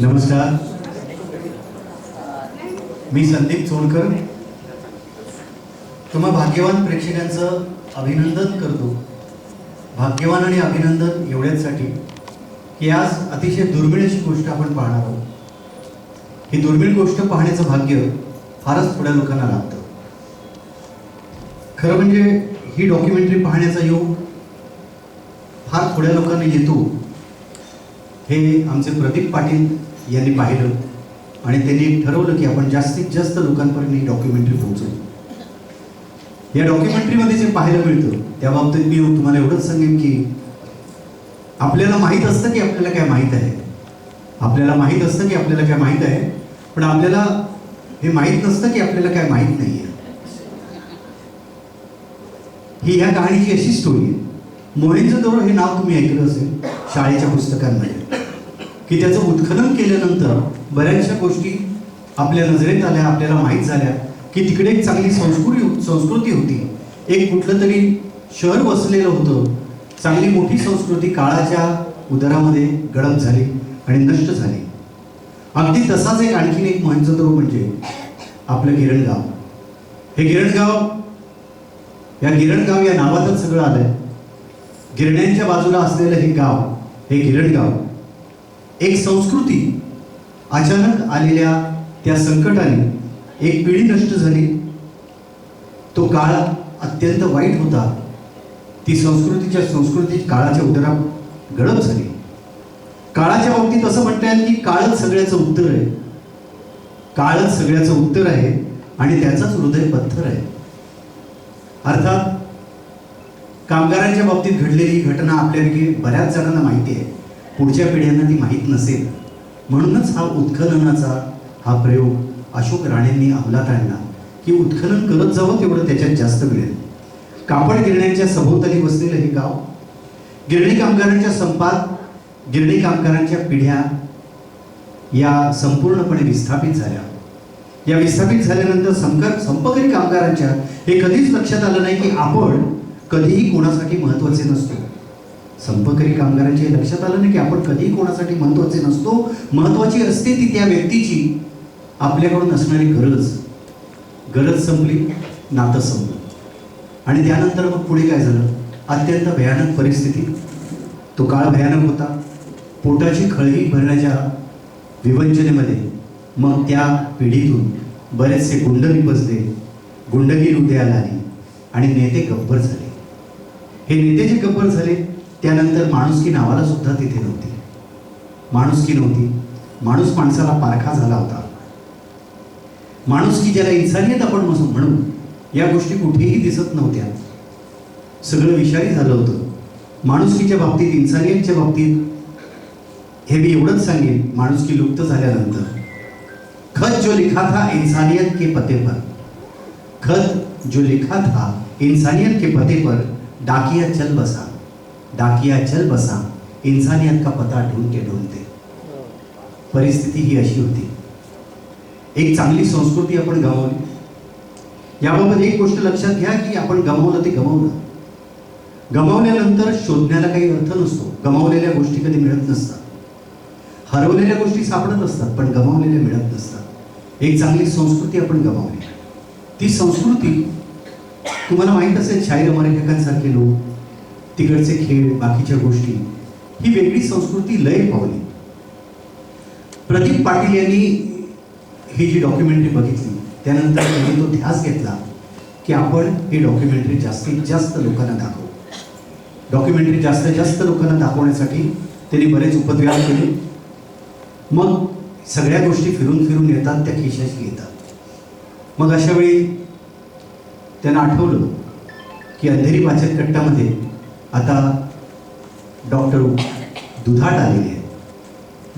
नमस्कार. मी संदीप चोणकर तुम्हा भाग्यवान प्रेक्षकांचं अभिनंदन करतो. भाग्यवान आणि अभिनंदन एवढ्याचसाठी की आज अतिशय दुर्मिळ अशी गोष्ट आपण पाहणार आहोत. ही दुर्मिळ गोष्ट पाहण्याचं भाग्य फारच थोड्या लोकांना लागतं. खरं म्हणजे ही डॉक्युमेंटरी पाहण्याचा योग फार थोड्या लोकांना येतो. हे आमचे प्रदीप पाटील यांनी पाहिलं आणि त्यांनी ठरवलं की आपण जास्तीत जास्त लोकांपर्यंत ही डॉक्युमेंटरी पोहोचू या डॉक्युमेंटरीमध्ये जे पाहायला मिळतं त्या बाबतीत मी तुम्हाला एवढंच सांगेन की आपल्याला माहीत असतं की आपल्याला काय माहीत आहे. आपल्याला माहीत असतं की आपल्याला काय माहीत आहे पण आपल्याला हे माहीत नसतं की आपल्याला काय माहीत नाही आहे ही ह्या कहाणीची अशी स्टोरी आहे. मोहेंजोदरो हे नाव तुम्ही ऐकलं असेल शाळेच्या पुस्तकांमध्ये. की त्याचं उत्खनन केल्यानंतर बऱ्याचशा गोष्टी आपल्या नजरेत आल्या आपल्याला माहीत झाल्या की तिकडे एक चांगली संस्कृती संस्कृती होती. एक कुठलं तरी शहर वसलेलं होतं. चांगली मोठी संस्कृती काळाच्या उदरामध्ये गडप झाली आणि नष्ट झाली. अगदी तसाच एक आणखीन एक मोहेंजोदरो म्हणजे आपलं गिरणगाव. हे गिरणगाव या गिरणगाव या नावातच सगळं आलंय. गिरण्यांच्या बाजूला असलेलं हे गाव हे गिरणगाव. एक संस्कृती अचानक आलेल्या त्या संकटाने एक पिढी नष्ट झाली. तो काळ अत्यंत वाईट होता. ती संस्कृतीच्या संस्कृती काळाच्या उदरा गडप झाली. काळाच्या बाबतीत असं म्हणता येईल की काळच सगळ्याचं उत्तर आहे. काळच सगळ्याचं उत्तर आहे आणि त्याचाच हृदय पत्थर आहे. अर्थात कामगारांच्या बाबतीत घडलेली घटना आपल्यापैकी बऱ्याच जणांना माहिती आहे. पुढच्या पिढ्यांना ती माहीत नसेल. म्हणूनच हा उत्खननाचा हा प्रयोग अशोक राणेंनी अंमलात आणला की उत्खनन करत जावं तेवढं त्याच्यात जास्त मिळेल. कापड गिरण्यांच्या सभोवताली बसलेलं हे गाव गिरणी कामगारांच्या संपात गिरणी कामगारांच्या पिढ्या या संपूर्णपणे विस्थापित झाल्या. या विस्थापित झाल्यानंतर संकर संपकरी कामगारांच्या हे कधीच लक्षात आलं नाही की आपण कधीही कोणासाठी महत्त्वाचे नसतो. संपकरी कामगारांच्या हे लक्षात आलं नाही की आपण कधीही कोणासाठी महत्त्वाचे नसतो महत्वाची असते ती त्या व्यक्तीची आपल्याकडून असणारी गरज. गरज संपली नातं संपलं. आणि त्यानंतर मग पुढे काय झालं? अत्यंत भयानक परिस्थिती. तो काळ भयानक होता. पोटाची खळी भरण्याच्या विवंचनेमध्ये मग त्या पिढीतून बरेचसे गुंड निपजले गुंडगिरी उदयाला आली आणि नेते गब्बर झाले. हे नेते जे गब्बर झाले त्यानंतर माणुसकी नावाला सुद्धा तिथे नव्हती. माणुसकी नव्हती. माणूस माणसाला पारखा झाला होता. माणुसकी ज्याला इन्सानियत आपण म्हणू म्हणू या गोष्टी कुठेही दिसत नव्हत्या. सगळं विषारी झालं होतं. माणुसकीच्या बाबतीत इन्सानियतच्या बाबतीत हे मी एवढंच सांगेन माणुसकी लुप्त झाल्यानंतर. खत जो लिखा था इंसानियत के पते पर. खत जो लिखा था इंसानियत के पते पर डाकिया चल बसा. डाकिया चल बसा इंसानियत का पता ढूंढते ढूंढते परिस्थिती ही अशी होती. एक चांगली संस्कृती आपण गमावली. याबाबत एक गोष्ट लक्षात घ्या की आपण गमावलं ते गमावलं. गमावल्यानंतर शोधण्याला काही अर्थ नसतो. गमावलेल्या गोष्टी कधी मिळत नसतात. हरवलेल्या गोष्टी सापडत असतात पण गमावलेल्या मिळत नसतात. एक चांगली संस्कृती आपण गमावली. ती संस्कृती तुम्हाला माहीत असेल शाहीर अमरेखकांसारखे लोक तिकडचे खेळ बाकीच्या गोष्टी ही वेगळी संस्कृती लय पावली. प्रदीप पाटील यांनी ही जी डॉक्युमेंटरी बघितली त्यानंतर त्यांनी तो ध्यास घेतला की आपण ही डॉक्युमेंटरी जास्तीत जास्त लोकांना दाखवू. डॉक्युमेंटरी जास्तीत जास्त लोकांना दाखवण्यासाठी त्यांनी बरेच उपद्व्यास केले. मग सगळ्या गोष्टी फिरून फिरून येतात त्या खिशाशी येतात. मग अशा वेळी त्यांना आठवलं की अंधेरी पाचक कट्टामध्ये आता डॉक्टर दुधाट आलेले आहेत.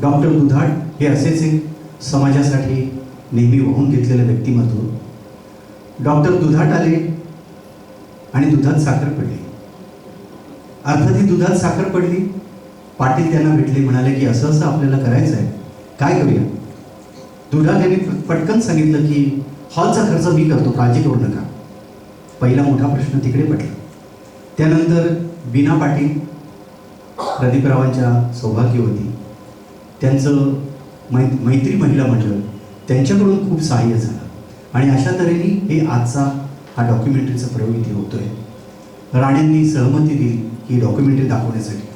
डॉक्टर दुधाट हे असेच एक समाजासाठी नेहमी वाहून घेतलेलं व्यक्तिमत्व. डॉक्टर दुधाट आले आणि दुधात साखर पडली. अर्थात ही दुधात साखर पडली पाटील त्यांना भेटले म्हणाले की असं असं आपल्याला करायचं आहे. काय करूया? दुधात यांनी पटकन सांगितलं की हॉलचा खर्च मी करतो काळजी करू नका. पहिला मोठा प्रश्न तिकडे पडला. त्यानंतर बीना पाटील प्रदीपरावांच्या सौभाग्यवती त्यांचं मै मैत्री महिला मंडळ त्यांच्याकडून खूप सहाय्य झालं. आणि अशा तऱ्हेने हे आजचा हा डॉक्युमेंटरीचा प्रयोग इथे होतोय. राणेंनी सहमती दिली ही डॉक्युमेंटरी दाखवण्यासाठी.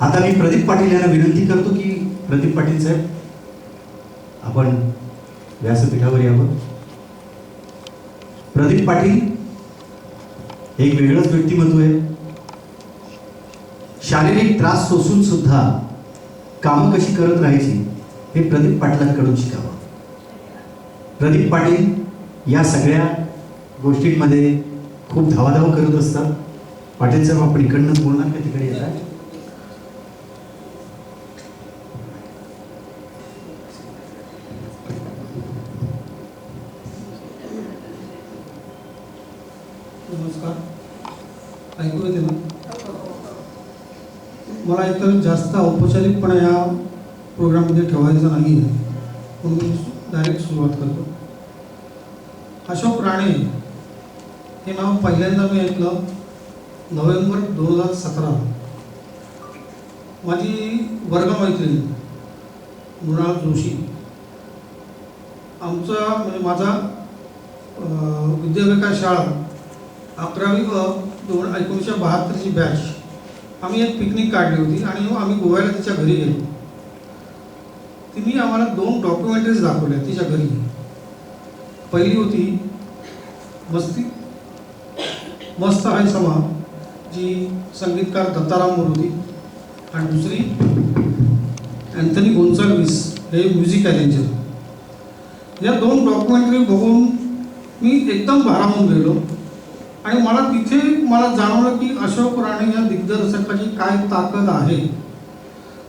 आता मी प्रदीप पाटील यांना विनंती करतो की प्रदीप पाटील साहेब आपण व्यासपीठावर यावं. प्रदीप पाटील एक वेगळंच व्यक्तिमत्व आहे. शारीरिक त्रास सोसून सुद्धा कामं कशी करत राहायची हे प्रदीप पाटलांकडून शिकावं. प्रदीप पाटील या सगळ्या गोष्टींमध्ये खूप धावाधाव करत असतात. पाटील साहेब आपण इकडनं बोलणार का तिकडे येतात? नमस्कार. ऐकू येते ना मला इतर जास्त औपचारिकपणा या प्रोग्राममध्ये ठेवायचा नाही आहे. म्हणून मी डायरेक्ट सुरुवात करतो. अशोक राणे हे नाव पहिल्यांदा मी ऐकलं नोव्हेंबर दोन हजार सतरा. माझी वर्गमैत्रीण मृणाल जोशी. आमचा म्हणजे माझा विद्याविकास शाळा अकरावी व दोन एकोणीसशे बहात्तरची बॅच आम्ही एक पिकनिक काढली होती आणि हो, आम्ही गोव्याला तिच्या घरी गेलो. तिने आम्हाला दोन डॉक्युमेंटरीज दाखवल्या तिच्या घरी. पहिली होती मस्ती मस्त आहे समा जी संगीतकार दत्ताराम होती. आणि दुसरी अँथनी गोन्साल्विस हे म्युझिक अरेंजर. या दोन डॉक्युमेंटरी बघून मी एकदम भारावून गेलो. आणि मला तिथे मला जाणवलं की अशोक राणे या दिग्दर्शकाची काय ताकद आहे.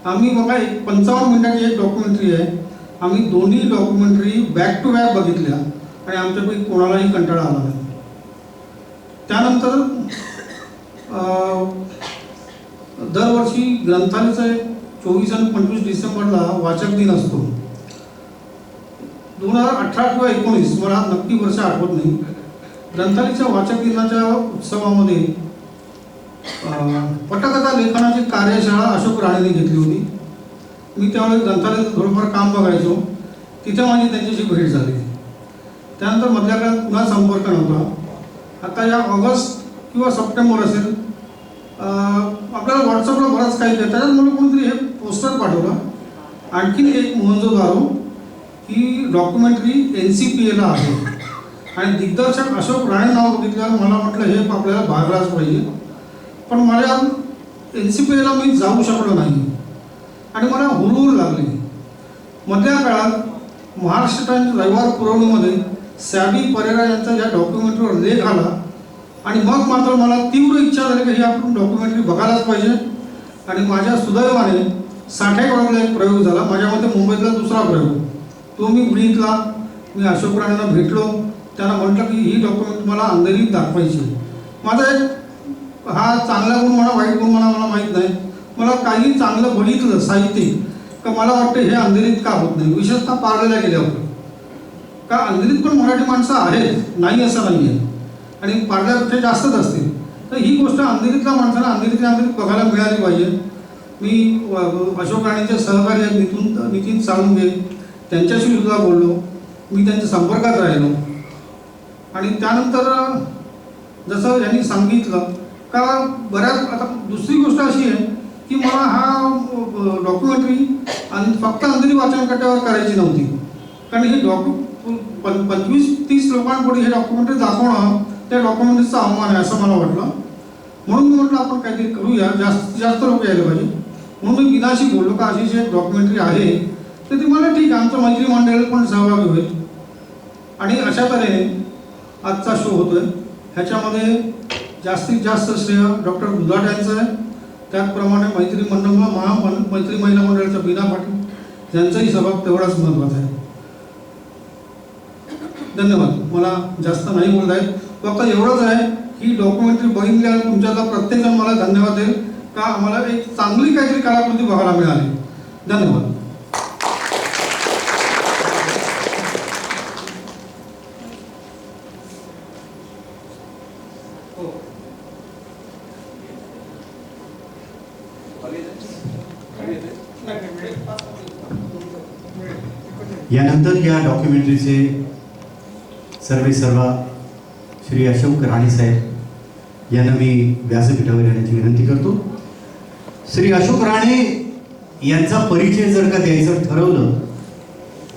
आम्ही बघा एक पंचावन्न मिनिटाची एक डॉक्युमेंटरी आहे. आम्ही दोन्ही डॉक्युमेंटरी बॅक टू बॅक बघितल्या आणि आमच्यापैकी कोणालाही कंटाळा आला नाही. त्यानंतर दरवर्षी ग्रंथालयाचा एक चोवीस आणि पंचवीस डिसेंबरला वाचक दिन असतो. दोन हजार अठरा किंवा एकोणीस मला नक्की वर्ष आठवत नाही. ग्रंथालयाच्या वाचक दिनाच्या उत्सवामध्ये पटकथा लेखनाची कार्यशाळा अशोक राणेने घेतली होती. मी त्यावेळेस ग्रंथालयात थोडंफार काम बघायचो. तिथे माझी त्यांच्याशी भेट झाली. त्यानंतर मधल्या काळात पुन्हा संपर्क नव्हता. आता या ऑगस्ट किंवा सप्टेंबर असेल आपल्याला व्हॉट्सअपला बराच काही येतं. त्याच्यात मला कोणीतरी हे पोस्टर पाठवलं. आणखीन एक मोहनजोदारो ही डॉक्युमेंटरी एन सी पी एला आहे. आणि दिग्दर्शक अशोक राणे नाव बघितल्यावर मला म्हटलं हे आपल्याला भागलाच पाहिजे. पण माझ्या एन सी पी एला मी जाऊ शकलो नाही. आणि मला हुरहुर लागली. मधल्या काळात महाराष्ट्र टाइम्स रविवार पुरवणीमध्ये सॅबी परेरा यांचा या डॉक्युमेंटरीवर लेख आला. आणि मग मात्र मला तीव्र इच्छा झाली की ही आपण डॉक्युमेंटरी बघायलाच पाहिजे. आणि माझ्या सुदैवाने साठेगावला एक प्रयोग झाला. माझ्या मते मुंबईतला दुसरा प्रयोग. तो मी बघितला मी अशोक राणेंना भेटलो. त्यांना म्हटलं की ही डॉक्युमेंट मला अंधेरीत दाखवायची माझा एक हा चांगला गुण म्हणा वाईट गुण म्हणा मला माहीत नाही. मला काही चांगलं बघितलं साहित्य का मला वाटतं हे अंधेरीत का होत नाही? विशेषतः पारलेल्या गेल्यावर. का अंधेरीत पण मराठी माणसं आहेत नाही असं नाही आहे आणि पारल्यापेक्षा जास्तच असतील. तर ही गोष्ट अंधेरीतल्या माणसाला अंधेरीतल्या अंधेरीत बघायला मिळाली पाहिजे. मी अशोक राणेंचे सहकारी आहेत नितीन नितीन साळुंगे त्यांच्याशी सुद्धा बोललो. मी त्यांच्या संपर्कात राहिलो. आणि त्यानंतर जसं यांनी सांगितलं का बऱ्याच आता दुसरी गोष्ट अशी आहे की मला हा डॉक्युमेंटरी आणि फक्त अंधरी वाचन करायची नव्हती. कारण ही डॉक्यु पं पंचवीस तीस लोकांपुढे हे डॉक्युमेंटरी दाखवणं त्या डॉक्युमेंटरीचा अवमान आहे असं मला वाटलं. म्हणून मी म्हटलं आपण काहीतरी करूया जास्त जास्त लोक यायला पाहिजे. म्हणून मी विनाशी बोललो का अशी जे डॉक्युमेंटरी आहे तर ती मला ठीक आहे आमचं मैत्री मंडळ पण सहभागी होईल. आणि अशा तऱ्हेने आजचा शो होतोय. ह्याच्यामध्ये जास्तीत जास्त श्रेय डॉक्टर गुदाट यांचं आहे. त्याचप्रमाणे मैत्री मंडळ महा मैत्री महिला मंडळाच्या बीना पाटील यांचाही सहभाग तेवढाच महत्त्वाचा आहे. धन्यवाद. मला जास्त नाही बोलत आहे फक्त एवढंच आहे ही डॉक्युमेंटरी बघितल्यावर तुमच्याला प्रत्येकजण मला धन्यवाद देईल. का आम्हाला एक चांगली काहीतरी कलाकृती बघायला मिळाली. धन्यवाद. यानंतर या डॉक्युमेंटरीचे सर्वे सर्वा श्री अशोक राणे साहेब यांना मी व्यासपीठावर येण्याची विनंती करतो. श्री अशोक राणे यांचा परिचय जर का द्यायचं ठरवलं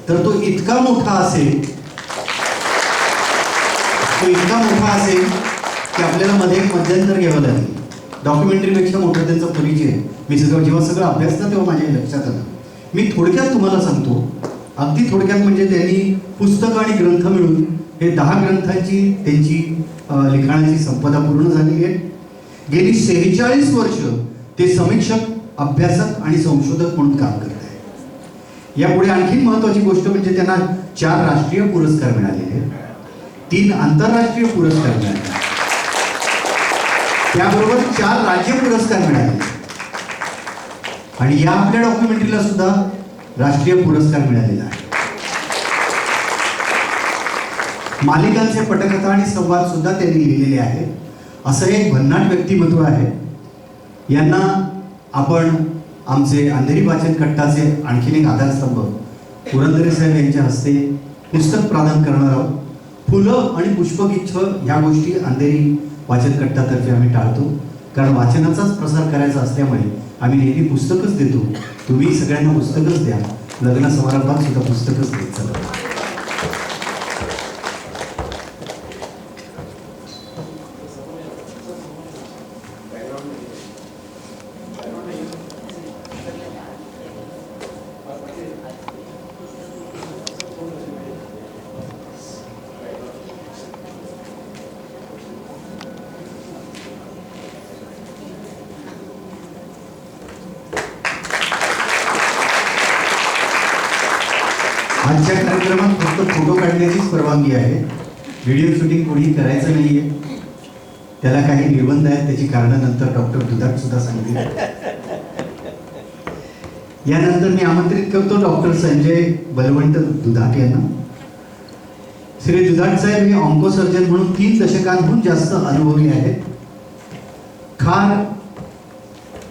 तर तो इतका मोठा असेल तो इतका मोठा असेल की आपल्याला मध्ये एक मध्यंतर घ्यावं लागेल. डॉक्युमेंटरीपेक्षा मोठा त्यांचा परिचय मी सगळं जेव्हा सगळं अभ्यासलं तेव्हा माझ्या लक्षात आलं. मी थोडक्यात तुम्हाला सांगतो अगदी थोडक्यात म्हणजे त्यांनी पुस्तकं आणि ग्रंथ मिळून हे दहा ग्रंथांची त्यांची लिखाणाची संपदा पूर्ण झालेली आहे. गेली सेहेचाळीस वर्ष ते समीक्षक अभ्यासक आणि संशोधक म्हणून काम करत आहे यापुढे आणखी महत्वाची गोष्ट म्हणजे त्यांना चार राष्ट्रीय पुरस्कार मिळालेले आहेत. तीन आंतरराष्ट्रीय पुरस्कार मिळाले त्याबरोबर चार राज्य पुरस्कार मिळाले आणि या आपल्या डॉक्युमेंटरीला सुद्धा राष्ट्रीय पुरस्कार मिळालेला आहे. मालिकांचे पटकथा आणि संवाद सुद्धा त्यांनी लिहिलेले आहेत. असं एक भन्नाट व्यक्तिमत्व आहे. यांना आपण आमचे अंधेरी वाचन कट्टाचे आणखीन एक आधारस्तंभ पुरंदरे साहेब यांच्या हस्ते पुस्तक प्रदान करणार आहोत. फुलं आणि पुष्पगुच्छ ह्या गोष्टी अंधेरी वाचन कट्टातर्फे आम्ही टाळतो. कारण वाचनाचाच प्रसार करायचा असल्यामुळे आम्ही नेहमी पुस्तकच देतो. तुम्ही सगळ्यांना पुस्तकच द्या. लग्न समारंभात सुद्धा पुस्तकच द्यायचं चला आजच्या कार्यक्रमात फक्त फोटो काढण्याचीच परवानगी आहे. व्हिडिओ शूटिंग कोणी करायचं नाहीये. त्याला काही निर्बंध आहेत त्याची कारणं नंतर डॉक्टर दुधात सुद्धा सांगतील. यानंतर मी आमंत्रित करतो डॉक्टर संजय बलवंत दुधाट यांना. श्री दुधाट साहेब हे ऑन्को सर्जन म्हणून तीन दशकांहून जास्त अनुभवी आहेत. खार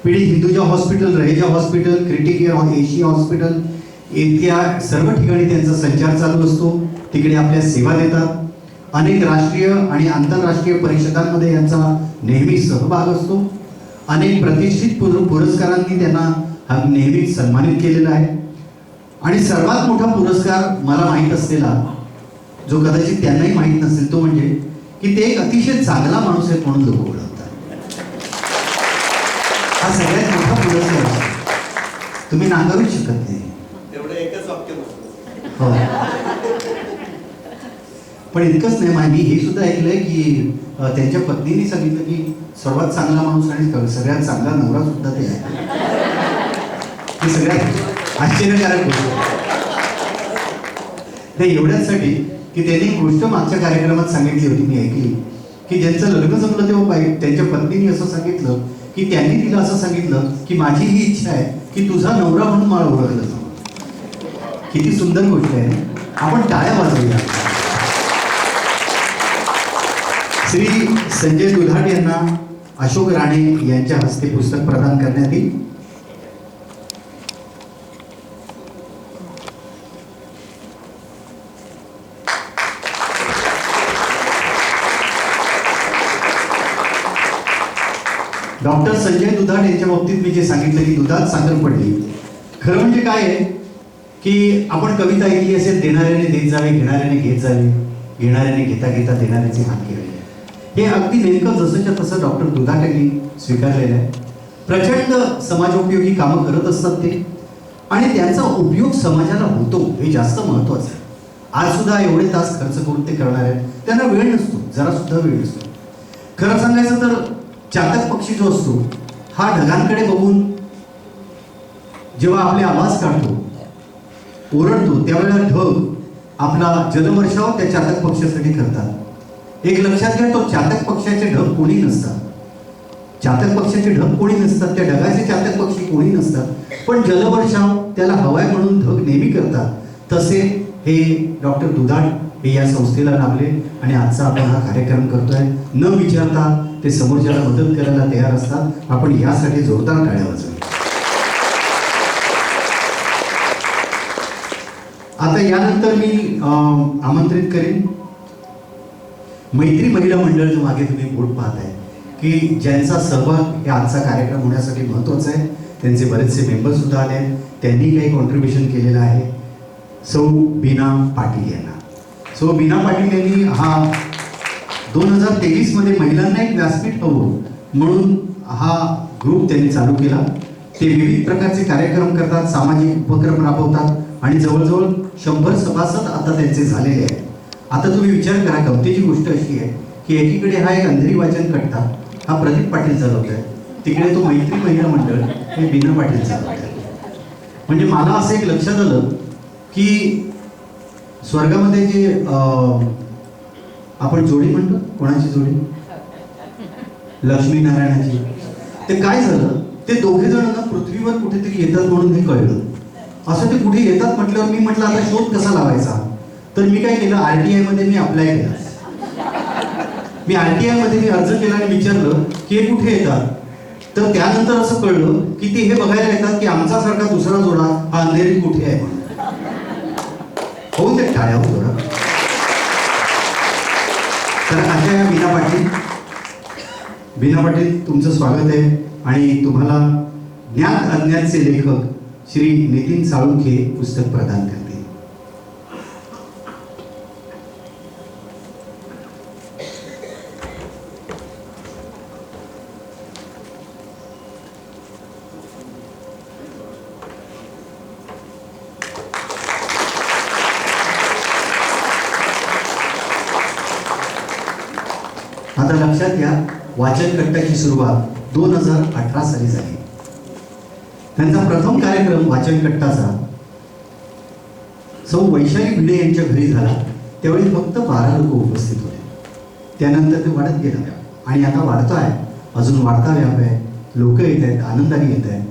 पिढी Hinduja hospital Raheja hospital criticare Asia hospital येत्या सर्व ठिकाणी त्यांचा संचार चालू असतो. तिकडे आपल्या सेवा देतात. अनेक राष्ट्रीय आणि आंतरराष्ट्रीय परिषदांमध्ये यांचा नेहमी सहभाग असतो. अनेक प्रतिष्ठित पुर- पुरस्कारांनी त्यांना हा नेहमीच सन्मानित केलेला आहे. आणि सर्वात मोठा पुरस्कार मला माहीत असलेला जो कदाचित त्यांनाही माहीत नसेल तो म्हणजे की ते एक अतिशय चांगला माणूस आहेत म्हणून लोक ओळखतात. हा सगळ्यात मोठा पुरस्कार तुम्ही नाकारूच शकत नाही तेवढं एकच वाक्य बसलं हो हो. पण इतकंच नाही माहिती हे सुद्धा ऐकलंय की त्यांच्या पत्नीने सांगितलं की सर्वात चांगला माणूस आणि सगळ्यात चांगला नवरा सुद्धा ते आहे. ही सगळ्यात आश्चर्यकारक गोष्ट नाही एवढ्याचसाठी की त्यांनी एक गोष्ट मागच्या कार्यक्रमात सांगितली होती मी ऐकली की ज्यांचं लग्न जमलं तेव्हा बाई त्यांच्या पत्नीने असं सांगितलं की त्यांनी तिला असं सांगितलं की माझी ही इच्छा आहे की तुझा नवरा म्हणून मला ओळखलं जावं किती सुंदर गोष्ट आहे. आपण टाळ्या वाजवूया. श्री संजय दुधाट यांना अशोक राणे यांच्या हस्ते पुस्तक प्रदान करण्यात येईल. डॉक्टर संजय दुधाट यांच्या बाबतीत मी जे सांगितलं की दुधात साखर पडली. खरं म्हणजे काय आहे? की आपण कविता ऐकली असेल देणाऱ्याने देत जावे घेणाऱ्याने घेत जावे. घेणाऱ्याने घेता घेता देणाऱ्याचे हात केले हे अगदी नेमकं जसंच्या तसं डॉक्टर दुधाटकी स्वीकारलेलं आहे. प्रचंड समाजोपयोगी कामं करत असतात ते. आणि त्यांचा उपयोग समाजाला होतो हे जास्त महत्वाचं आहे. आज सुद्धा एवढे तास खर्च करून ते करणार आहेत. त्यांना वेळ नसतो जरा सुद्धा वेळ नसतो. खरं सांगायचं तर चातक पक्षी जो असतो हा ढगांकडे बघून जेव्हा आपले आवाज काढतो ओरडतो त्यावेळेला ढग आपला जलवर्षाव त्या चातक पक्षासाठी करतात एक लक्षात घ्या तो चातक पक्षाचे ढग कोणी नसतात. चातक पक्षाचे ढग कोणी नसतात त्या ढगाचे चातक पक्षी कोणी नसतात. पण जलवर्षाव त्याला हवाय म्हणून ढग नेहमी करतात. तसे हे डॉक्टर दुधाट हे या संस्थेला लाभले आणि आजचा आपण हा कार्यक्रम करतोय. न विचारता ते समोरच्याला मदत करायला तयार असतात. आपण यासाठी जोरदार टाळ्या वाजवू आता यानंतर मी आमंत्रित करेन. मैत्री महिला मंडळ जो मागे तुम्ही बोट पाहताय की ज्यांचा सहभाग हे आजचा कार्यक्रम होण्यासाठी महत्त्वाचा आहे त्यांचे बरेचसे मेंबर सुद्धा आले आहेत. त्यांनी काही कॉन्ट्रीब्युशन केलेलं आहे. सौ बीना पाटील यांना. सो बीना पाटील यांनी हा दोन हजार तेवीसमध्ये महिलांना एक व्यासपीठ हवं म्हणून हा ग्रुप त्यांनी चालू केला. ते विविध प्रकारचे कार्यक्रम करतात सामाजिक उपक्रम राबवतात. आणि जवळजवळ शंभर सभासद आता त्यांचे झालेले आहेत. आता तुम्ही विचार करा गमतीची गोष्ट अशी आहे की एकीकडे हा एक अंधेरी वाचन कट्टा हा प्रदीप पाटील चालवत आहे तिकडे तो मैत्री महिला मंडळ हे बिना पाटील चालवत आहे म्हणजे मला असं एक लक्षात आलं की स्वर्गामध्ये जे आपण जोडी म्हणतो कोणाची जोडी? लक्ष्मीनारायणाची. ते काय झालं? ते दोघे जण ना पृथ्वीवर कुठेतरी येतात म्हणून हे कळलं. असं ते कुठे येतात म्हटल्यावर मी म्हटलं आता शोध कसा लावायचा? तर मी काय केलं आर टी मध्ये मी अप्लाय केला. मी आर टी मध्ये मी अर्ज केला आणि विचारलं की हे कुठे येतात? तर त्यानंतर असं कळलं की ते हे बघायला येतात की आमचा सारखा दुसरा जोडा हा अंधेरी कुठे आहे होऊन ते टाळ्या हो तर अशा या बिना पाटील बिना पाटील तुमचं स्वागत आहे आणि तुम्हाला ज्ञान अज्ञानचे लेखक श्री नितीन साळुंखे पुस्तक प्रदान करते. आता लक्षात घ्या वाचन कट्ट्याची सुरुवात दोन हजार अठरा साली झाली. त्यांचा प्रथम कार्यक्रम वाचन कट्टाचा. सौ वैशाली भिडे यांच्या घरी झाला. त्यावेळी फक्त बारा लोक उपस्थित होते. त्यानंतर ते वाढत गेलं. आणि आता वाढतो आहे अजून वाढता व्याप आहे. लोक येत आहेत. आनंदाने येत आहेत.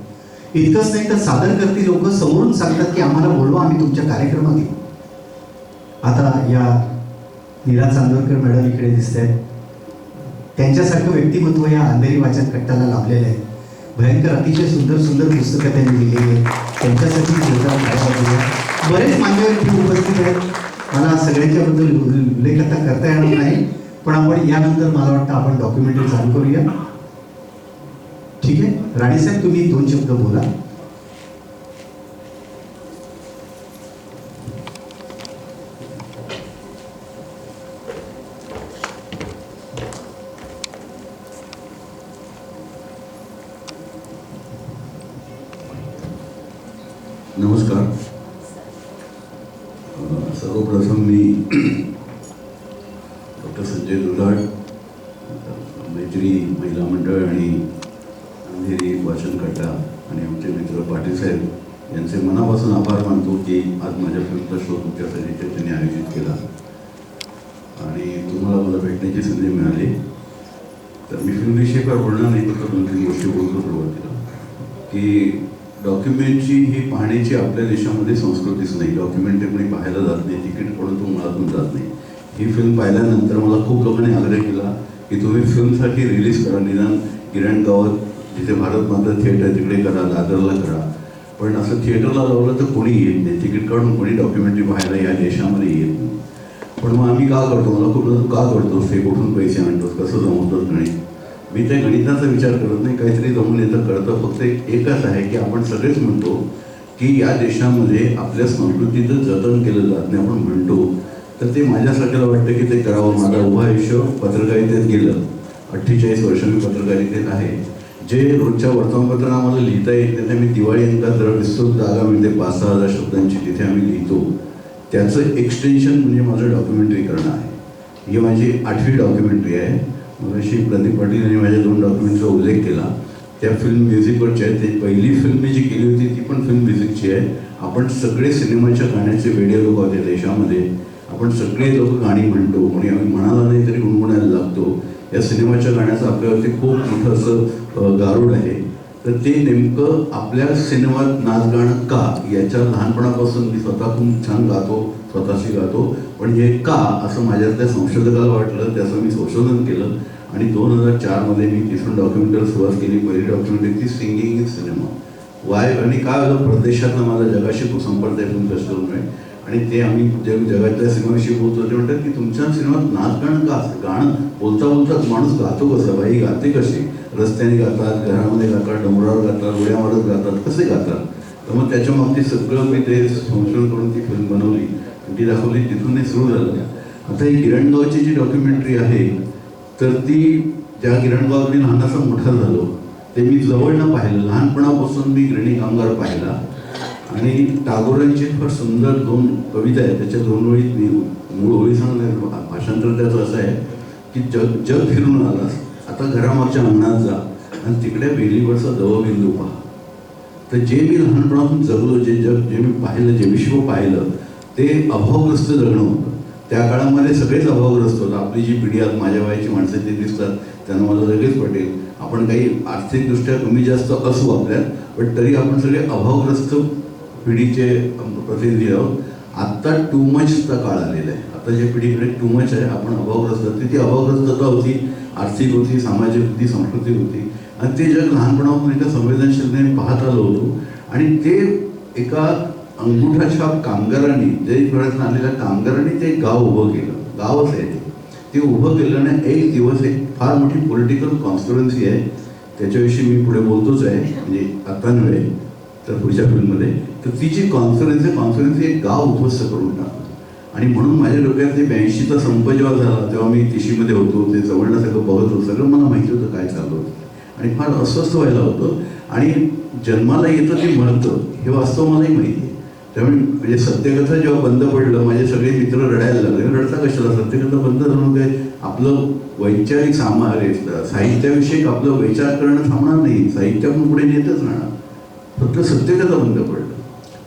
इतकंच नाही तर सादरकर्ती लोक समोरून सांगतात की आम्हाला बोलवा आम्ही तुमच्या कार्यक्रमात येऊ. आता या नीरा चांदोरकर मॅडम इकडे दिसत आहेत त्यांच्यासारखं व्यक्तिमत्व या अंधेरी वाचन कट्ट्याला लाभलेलं आहे. भयंकर अतिशय सुंदर सुंदर पुस्तकं त्यांनी लिहिली आहेत. त्यांच्यासाठी जोरदार बरेच मान्यवर इथे उपस्थित आहेत. मला सगळ्यांच्याबद्दल उल्लेख आता करता येणार नाही. पण आपण यानंतर मला वाटतं आपण डॉक्युमेंटरी चालू करूया. ठीक आहे? राणीसाहेब तुम्ही दोन शब्द बोला. सर्वप्रथम मी डॉक्टर संजय दुधाड मैत्री महिला मंडळ आणि अंधेरी वाचन कट्टा आणि आमचे मित्र पाटील साहेब यांचे मनापासून आभार मानतो की आज माझ्या फिल्मचा शो तुमच्यासाठी त्यांनी आयोजित केला. आणि तुम्हाला मला भेटण्याची संधी मिळाली. तर मी फिल्मविषयी फार बोलणार नाही फक्त दोन तीन गोष्टी बोलतो सुरुवातीला. की डॉक्युमेंटची ही पाहण्याची आपल्या देशामध्ये संस्कृतीच नाही डॉक्युमेंटरी कोणी पाहायला जात नाही तिकीट काढून तो मुळातून जात नाही. ही फिल्म पाहिल्यानंतर मला खूप लोकांनी आग्रह केला की तुम्ही फिल्मसाठी रिलीज करा निदान किरण गावात जिथे भारत माता थिएटर तिकडे करा दादरला करा. पण असं थिएटरला लावलं तर कोणी येत नाही. तिकीट काढून कोणी डॉक्युमेंटरी पाहायला या देशामध्ये येत नाही. पण मग आम्ही का करतो? मला खूप का करतोस ते कुठून पैसे आणतोस कसं जमवतोच नाही मी त्या गणिताचा विचार करत नाही काहीतरी जमून येतं करतं फक्त एकच आहे की आपण सगळेच म्हणतो की या देशामध्ये आपल्या संस्कृतीचं जतन केलं जात नाही आपण म्हणतो. तर ते माझ्यासारख्याला वाटतं की ते करावं. माझं उभं आयुष्य पत्रकारितेत गेलं. अठ्ठेचाळीस वर्ष मी पत्रकारितेत आहे. जे रोजच्या वर्तमानपत्रात आम्हाला लिहिता येत नाही ते मी दिवाळी अंकात जरा विस्तृत जागा मिळते पाच सहा हजार शब्दांची तिथे आम्ही लिहितो. त्याचं एक्सटेन्शन म्हणजे माझं डॉक्युमेंटरी करणं आहे. ही माझी आठवी डॉक्युमेंटरी आहे. मगाशी प्रदीप पाटील यांनी माझ्या दोन डॉक्युमेंटचा उल्लेख केला. त्या फिल्म म्युझिकवरच्या आहेत. ते पहिली फिल्म मी जी केली होती ती पण फिल्म म्युझिकची आहे. आपण सगळे सिनेमाच्या गाण्याचे वेडे लोक होते देशामध्ये. आपण सगळे लोक गाणी म्हणतो. कोणी आम्ही म्हणाला नाही तरी गुणगुणायला लागतो. या सिनेमाच्या गाण्याचं आपल्यावरती खूप मोठं असं गारूड गारुड आहे. तर ते नेमकं आपल्या सिनेमात नाच गाणं का? याच्या लहानपणापासून मी स्वतः खूप छान गातो स्वतःशी गातो. पण हे का? असं माझ्यातल्या संशोधकाला वाटलं त्याचं मी संशोधन केलं. आणि दोन हजार चारमध्ये मी तिथून डॉक्युमेंटरी सुरुवात केली पहिली डॉक्युमेंटरी ती सिंगिंग इन सिनेमा. वाय आणि काय होतं परदेशातनं माझा जगाशी खूप संपर्क आहे प्रश्न फेस्टिवलमुळे आणि ते आम्ही जग जगातल्या सिनेमाविषयी बोलतो ते म्हणतात की तुमच्या सिनेमात नाच गाणं का असतं? गाणं बोलता बोलता माणूस गातो कसं? बाई गाते कसे? रस्त्याने गातात घरामध्ये गातात डोंगरावर गातात उड्या मारत गातात कसे गातात? तर मग त्याच्या मागचे सगळं मी ते संशोधन करून ती फिल्म बनवली. ती दाखवली तिथून ते सुरू झालं. आता ही किरणगावची जी डॉक्युमेंटरी आहे तर ती ज्या किरणगावात मी लहानाचा मोठा झालो ते मी जवळनं पाहिलं. लहानपणापासून मी गिरणी कामगार पाहिला. आणि टागोरांची फार सुंदर दोन कविता आहेत. त्याच्या दोन ओळीत मी मूळ ओळी सांगणार भाषांतर त्याचं असं आहे की जग जग फिरून आलास आता घरामागच्या अंगणात जा आणि तिकडे वेलीवरचा दवबिंदू पहा. तर जे मी लहानपणापासून जगलो जे जग जे मी पाहिलं जे विश्व पाहिलं ते अभावग्रस्त जगणं होतं. त्या काळामध्ये सगळेच अभावग्रस्त होतं आपली जी पिढी आज माझ्या वयाची माणसं ते दिसतात त्यांना मला लगेच पटेल आपण काही आर्थिकदृष्ट्या कमी जास्त असू आपल्यात पण तरी आपण सगळे अभावग्रस्त पिढीचे प्रतिनिधी आहोत. आत्ता टू मचचा काळ आलेला आहे. आता जे पिढीकडे टू मच आहे आपण अभावग्रस्त. आहोत. ती अभावग्रस्तता होती? आर्थिक होती सामाजिक होती सांस्कृतिक होती. आणि ते जग लहानपणापासून एका संवेदनशीलतेने पाहत आलो होतो. आणि ते एका अंगुठाच्या कामगारांनी जयपुरातून आलेल्या कामगारांनी ते गाव उभं केलं. गावच आहे ते. ते उभं केल्याने एक दिवस एक फार मोठी पॉलिटिकल कॉन्स्टिट्युएन्सी आहे. त्याच्याविषयी मी पुढे बोलतोच आहे. म्हणजे आता नव्हे तर पुढच्या फिल्ममध्ये तर ती जी कॉन्फरन्स आहे कॉन्फरन्स एक गाव उद्ध्वस्त करून टाकतो आणि म्हणून माझ्या डोक्यात ते ब्याऐंशीचा संप जेव्हा झाला तेव्हा मी तिशीमध्ये होतो ते जवळनं सगळं बघत होतो सगळं मला माहिती होतं काय चालू होतं. आणि फार अस्वस्थ व्हायला होतं. आणि जन्माला येतं ते मरतं हे वास्तव मलाही माहिती आहे. त्यामुळे म्हणजे सत्यकथा जेव्हा बंद पडलं माझे सगळे मित्र रडायला लागले. रडता कशाला? सत्यकथा बंद झालं काय? आपलं वैचारिक सामा साहित्याविषयी आपलं विचार करणं थांबणार नाही. साहित्यातून पुढे नेतच राहणार. फक्त सत्यकथा बंद पडलं.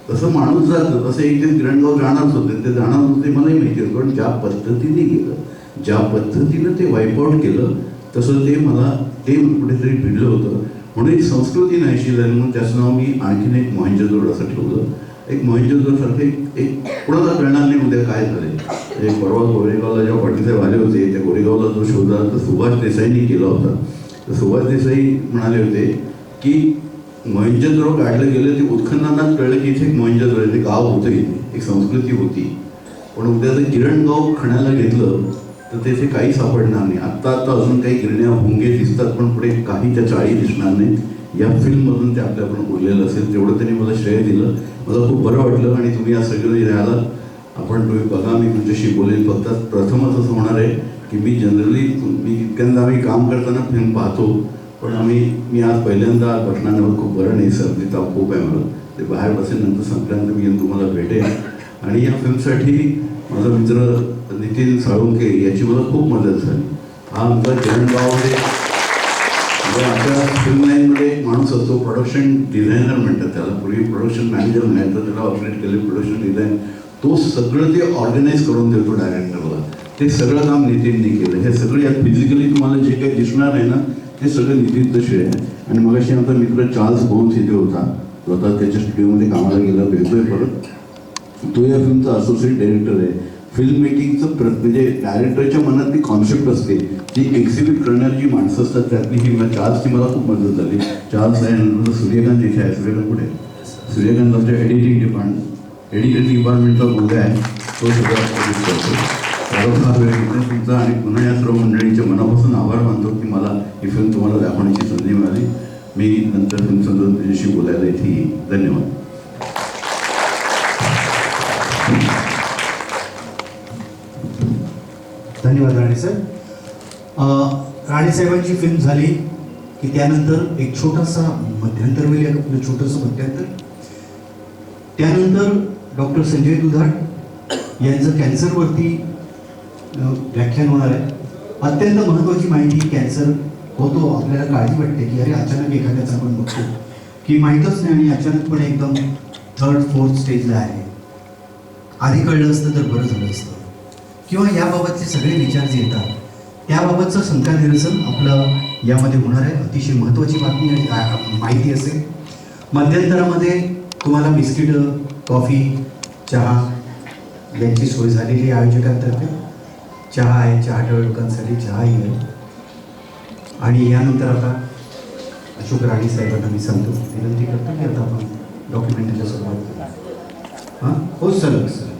तसं माणूस जातं तसं एक दिवस किरणगाव जाणारच होते ते जाणार होते मलाही माहिती होतं. पण ज्या पद्धतीने गेलं ज्या पद्धतीनं ते वाईपआउट केलं तसं ते मला ते कुठेतरी भिडलं होतं. म्हणून एक संस्कृती नाहीशी झाली. म्हणून त्याचं नाव मी आणखीन एक मोहनजोदड असं ठेवलं. एक मोहनजोदडसारखं एक एक कुणाला कळणार नाही उद्या काय झाले एक परवा गोरेगावला जेव्हा पाटीलसाहेब आले होते त्या गोरेगावला जो शोधला तर सुभाष देसाईंनी केला होता तर सुभाष देसाई म्हणाले होते की मोहिंजोदडो काढलं गेलं ते उत्खननात कळलं की इथे एक मोहिंजोदडो ते गाव होतं इथे एक संस्कृती होती. पण उद्या जर किरणगाव खणायला घेतलं तर तेथे काही सापडणार नाही. आत्ता आत्ता अजून काही गिरण्या भोंगे दिसतात पण पुढे काही त्या चाळी दिसणार नाहीत या फिल्ममधून ते आपल्याकडून बोललेलं असेल. तेवढं त्यांनी मला श्रेय दिलं. मला खूप बरं वाटलं आणि तुम्ही या सगळं राहिला आपण तुम्ही बघा मी तुमच्याशी बोलेल. फक्त प्रथमच असं होणार आहे की मी जनरली मी इतक्यांदा आम्ही काम करताना फिल्म पाहतो. पण आम्ही मी आज पहिल्यांदा घटनांवर खूप बरं नाही सर्दी ताप खूप आहे मला. ते बाहेर बसेनंतर संपल्यानंतर मी येऊन तुम्हाला भेटेन. आणि या फिल्मसाठी माझा मित्र नितीन साळुंके याची मला खूप मदत झाली. हा आमचा किरणगावमध्ये म्हणजे आमच्या फिल्म लाईनमध्ये एक माणूस असतो प्रोडक्शन डिझायनर म्हणतात त्याला. पूर्वी प्रोडक्शन मॅनेजर म्हणायचं त्याला ऑपरेट केले प्रोडक्शन डिझाईन तो सगळं ते ऑर्गनाईज करून देतो डायरेक्टरला ते सगळं काम नितीनने केलं. हे सगळं यात फिजिकली तुम्हाला जे काही दिसणार आहे ना ते सगळं नितीनचं श्रेय आहे आणि मगाशी आमचा मित्र चार्ल्स बोन्स इथे होता. तो आता त्याच्या स्टुडिओमध्ये कामाला गेला भेटतोय परत. तो या फिल्मचा असोसिएट डायरेक्टर आहे. फिल्म मेकिंगचं प्र म्हणजे डायरेक्टरच्या मनात ती कॉन्सेप्ट असते. ती एक्झिबिट करणारी जी माणसं असतात त्यातली ही मला चार्ल्सची मला खूप मदत झाली. चार्ल्स आहे नंतर सूर्यकांत इथे आहे सूर्यकांत कुठे? सूर्यकांत आमच्या एडिटिंग डिपार्टमेंट एडिटिंग डिपार्टमेंटचा मुलगा आहे. तो सगळं करतो. त्याला वेळ घेतला तुमचा आणि पुन्हा या सर्व मंडळींचे मनापासून आभार मानतो की मला ही फिल्म तुम्हाला दाखवण्याची संधी मिळाली. मी नंतर फिल्म संदर्भात तुझ्याशी बोलायला इथे धन्यवाद. धन्यवाद राणेसाहेब अं, राणेसाहेबांची फिल्म झाली की त्यानंतर एक छोटासा मध्यंतर होईल आपलं छोटंसं मध्यंतर? त्यानंतर डॉक्टर संजय दुधाट यांचं कॅन्सरवरती व्याख्यान होणार आहे. अत्यंत महत्त्वाची माहिती कॅन्सर होतो आपल्याला काळजी वाटते की अरे अचानक एखाद्याचा आपण बघतो. की माहीतच नाही आणि अचानकपणे एकदम थर्ड फोर्थ स्टेजला आहे. आधी कळलं असतं तर बरं झालं असतं. किंवा याबाबतचे सगळे विचार जे येतात त्याबाबतचं शंका निरसन आपलं यामध्ये होणार आहे. अतिशय महत्त्वाची बातमी आणि माहिती असेल. मध्यंतरामध्ये तुम्हाला बिस्किटं कॉफी चहा यांची सोय झालेली आयोजकांतर्फे. चहा आहे चहा लोकांसाठी चहाही आहे. आणि यानंतर आता अशोक राणी साहेबांना मी सांगतो विनंती करतो की आता आपण डॉक्युमेंटरीला सुरुवात करू हां? हो सर सर.